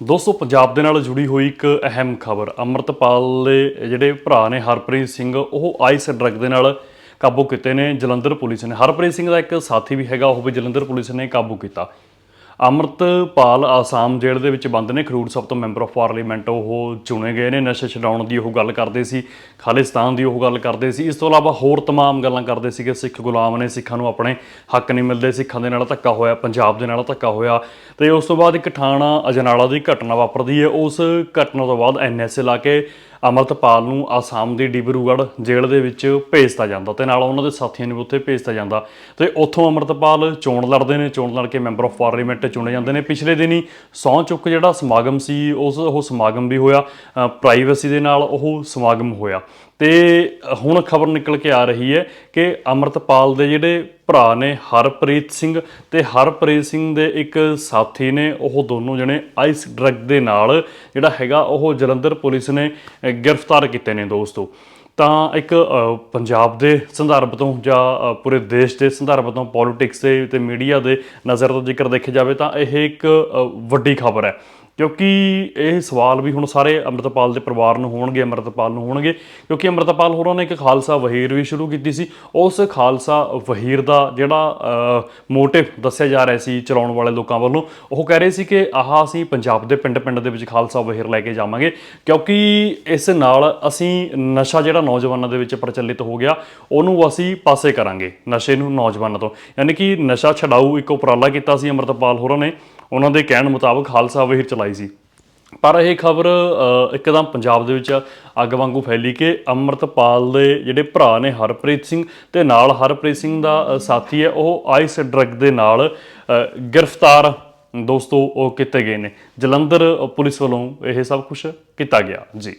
ਦੋਸਤੋ, ਪੰਜਾਬ ਦੇ ਨਾਲ ਜੁੜੀ ਹੋਈ ਇੱਕ ਅਹਿਮ ਖਬਰ। ਅਮਰਤਪਾਲ ਦੇ ਜਿਹੜੇ ਭਰਾ ਨੇ ਹਰਪ੍ਰੀਤ ਸਿੰਘ, ਉਹ ਆਈਸ ਡਰੱਗ ਦੇ ਨਾਲ ਕਾਬੂ ਕੀਤੇ ਨੇ ਜਲੰਧਰ ਪੁਲਿਸ ਨੇ। ਹਰਪ੍ਰੀਤ ਸਿੰਘ ਦਾ ਇੱਕ ਸਾਥੀ ਵੀ ਹੈਗਾ, ਉਹ ਵੀ ਜਲੰਧਰ ਪੁਲਿਸ ਨੇ ਕਾਬੂ ਕੀਤਾ। ਅਮਰਤਪਾਲ ਆਸਾਮ ਜੇਲ੍ਹ ਦੇ ਵਿੱਚ ਬੰਦ ਨੇ ਖਰੂੜ ਸਾਹਿਬ ਤੋਂ ਮੈਂਬਰ ਆਫ ਪਾਰਲੀਮੈਂਟ ਉਹ ਚੁਣੇ ਗਏ ਨੇ ਨਸ਼ੇ ਛਡਾਉਣ ਦੀ ਉਹ ਗੱਲ ਕਰਦੇ ਸੀ ਖਾਲਿਸਤਾਨ ਦੀ ਉਹ ਗੱਲ ਕਰਦੇ ਸੀ ਇਸ ਤੋਂ ਇਲਾਵਾ ਹੋਰ तमाम ਗੱਲਾਂ ਕਰਦੇ ਸੀ ਕਿ ਸਿੱਖ ਗੁਲਾਮ ਨੇ ਸਿੱਖਾਂ ਨੂੰ ਆਪਣੇ ਹੱਕ ਨਹੀਂ ਮਿਲਦੇ ਸਿੱਖਾਂ ਦੇ ਨਾਲ ਧੱਕਾ ਹੋਇਆ ਪੰਜਾਬ ਦੇ ਨਾਲ ਧੱਕਾ ਹੋਇਆ ਤੇ ਉਸ ਤੋਂ ਬਾਅਦ ਇੱਕ ਥਾਣਾ ਅਜਨਾਲਾ ਦੀ ਘਟਨਾ ਵਾਪਰਦੀ ਹੈ ਉਸ ਘਟਨਾ ਤੋਂ ਬਾਅਦ ਐਨਐਸਏ ਲਾ ਕੇ ਅਮਰਤਪਾਲ ਨੂੰ ਆਸਾਮ ਦੀ ਡਿਬਰੂਗੜ੍ਹ ਜੇਲ੍ਹ ਦੇ ਵਿੱਚ ਭੇਜਤਾ ਜਾਂਦਾ ਤੇ ਨਾਲ ਉਹਨਾਂ ਦੇ ਸਾਥੀਆਂ ਨੂੰ ਵੀ ਉੱਥੇ ਭੇਜਤਾ ਜਾਂਦਾ। ਤੇ ਉੱਥੋਂ ਅਮਰਤਪਾਲ ਚੋਣ ਲੜਦੇ ਨੇ, ਚੋਣ ਲੜ ਕੇ ਮੈਂਬਰ ਆਫ ਪਾਰਲੀਮੈਂਟ ਚੁਣੇ ਜਾਂਦੇ ਨੇ। ਪਿਛਲੇ ਦਿਨੀ ਸਹੁੰ ਚੁੱਕ ਜਿਹੜਾ ਸਮਾਗਮ ਸੀ, ਉਸ, ਉਹ ਸਮਾਗਮ ਵੀ ਹੋਇਆ। ਪ੍ਰਾਈਵੇਸੀ ਦੇ ਨਾਲ ਉਹ ਸਮਾਗਮ ਹੋਇਆ। ਤੇ ਹੁਣ ਖਬਰ ਨਿਕਲ ਕੇ ਆ ਰਹੀ ਹੈ ਕਿ ਅਮਰਤਪਾਲ ਦੇ ਜਿਹੜੇ ਭਰਾ ਨੇ ਹਰਪ੍ਰੀਤ ਸਿੰਘ ਤੇ ਹਰਪ੍ਰੀਤ ਸਿੰਘ ਦੇ ਇੱਕ ਸਾਥੀ ਨੇ, ਉਹ ਦੋਨੋਂ ਜਣੇ ਆਈਸ ਡਰੱਗ ਦੇ ਨਾਲ ਜਿਹੜਾ ਹੈਗਾ, ਉਹ ਜਲੰਧਰ ਪੁਲਿਸ ਨੇ ਗ੍ਰਿਫਤਾਰ ਕੀਤੇ ਨੇ ਦੋਸਤੋ। ਤਾਂ ਇੱਕ ਪੰਜਾਬ ਦੇ ਸੰਦਰਭ ਤੋਂ ਜਾਂ ਪੂਰੇ ਦੇਸ਼ ਦੇ ਸੰਦਰਭ ਤੋਂ ਪੋਲਿਟਿਕਸ ਦੇ ਤੇ ਮੀਡੀਆ ਦੇ ਨਜ਼ਰ ਤੋਂ ਜ਼ਿਕਰ ਦੇਖਿਆ ਜਾਵੇ ਤਾਂ ਇਹ ਇੱਕ ਵੱਡੀ ਖਬਰ ਹੈ। ਕਿਉਂਕਿ ਇਹ ਸਵਾਲ ਵੀ ਹੁਣ ਸਾਰੇ ਅੰਮ੍ਰਿਤਪਾਲ ਦੇ ਪਰਿਵਾਰ ਨੂੰ ਹੋਣਗੇ, ਅੰਮ੍ਰਿਤਪਾਲ ਨੂੰ ਹੋਣਗੇ, ਕਿਉਂਕਿ ਅੰਮ੍ਰਿਤਪਾਲ ਹੋਰਾਂ ਨੇ ਇੱਕ ਖਾਲਸਾ ਵਹੀਰ ਵੀ ਸ਼ੁਰੂ ਕੀਤੀ ਸੀ। ਉਸ ਖਾਲਸਾ ਵਹੀਰ ਦਾ ਜਿਹੜਾ ਮੋਟਿਵ ਦੱਸਿਆ ਜਾ ਰਿਹਾ ਸੀ ਚਲਾਉਣ ਵਾਲੇ ਲੋਕਾਂ ਵੱਲੋਂ, ਉਹ ਕਹਿ ਰਹੇ ਸੀ ਕਿ ਆਹ ਅਸੀਂ ਪੰਜਾਬ ਦੇ ਪਿੰਡ-ਪਿੰਡ ਦੇ ਵਿੱਚ ਖਾਲਸਾ ਵਹੀਰ ਲੈ ਕੇ ਜਾਵਾਂਗੇ, ਕਿਉਂਕਿ ਇਸ ਨਾਲ ਅਸੀਂ ਨਸ਼ਾ ਜਿਹੜਾ ਨੌਜਵਾਨਾਂ ਦੇ ਵਿੱਚ ਪ੍ਰਚਲਿਤ ਹੋ ਗਿਆ, ਉਹਨੂੰ ਅਸੀਂ ਪਾਸੇ ਕਰਾਂਗੇ, ਨਸ਼ੇ ਨੂੰ ਨੌਜਵਾਨਾਂ ਤੋਂ। ਯਾਨੀ ਕਿ ਨਸ਼ਾ ਛਡਾਊ ਇੱਕ ਉਪਰਾਲਾ ਕੀਤਾ ਸੀ ਅੰਮ੍ਰਿਤਪਾਲ ਹੋਰਾਂ ਨੇ ਉਹਨਾਂ ਦੇ ਕਹਿਣ ਮੁਤਾਬਕ ਖਾਲਸਾ ਵਹੀਰ ਚਲਾਈ ਸੀ। ਪਰ ਇਹ ਖਬਰ ਇੱਕਦਮ ਪੰਜਾਬ ਦੇ ਵਿੱਚ ਅੱਗ ਵਾਂਗੂ ਫੈਲੀ ਕਿ ਅੰਮ੍ਰਿਤਪਾਲ ਦੇ ਜਿਹੜੇ ਭਰਾ ਨੇ ਹਰਪ੍ਰੀਤ ਸਿੰਘ ਤੇ ਨਾਲ ਹਰਪ੍ਰੀਤ ਸਿੰਘ ਦਾ ਸਾਥੀ ਹੈ, ਉਹ ਆਈਸ ਡਰੱਗ ਦੇ ਨਾਲ ਗ੍ਰਿਫਤਾਰ ਦੋਸਤੋ ਉਹ ਕੀਤੇ ਗਏ ਨੇ। ਜਲੰਧਰ ਪੁਲਿਸ ਵੱਲੋਂ ਇਹ ਸਭ ਕੁਝ ਕੀਤਾ ਗਿਆ। ਜੀ।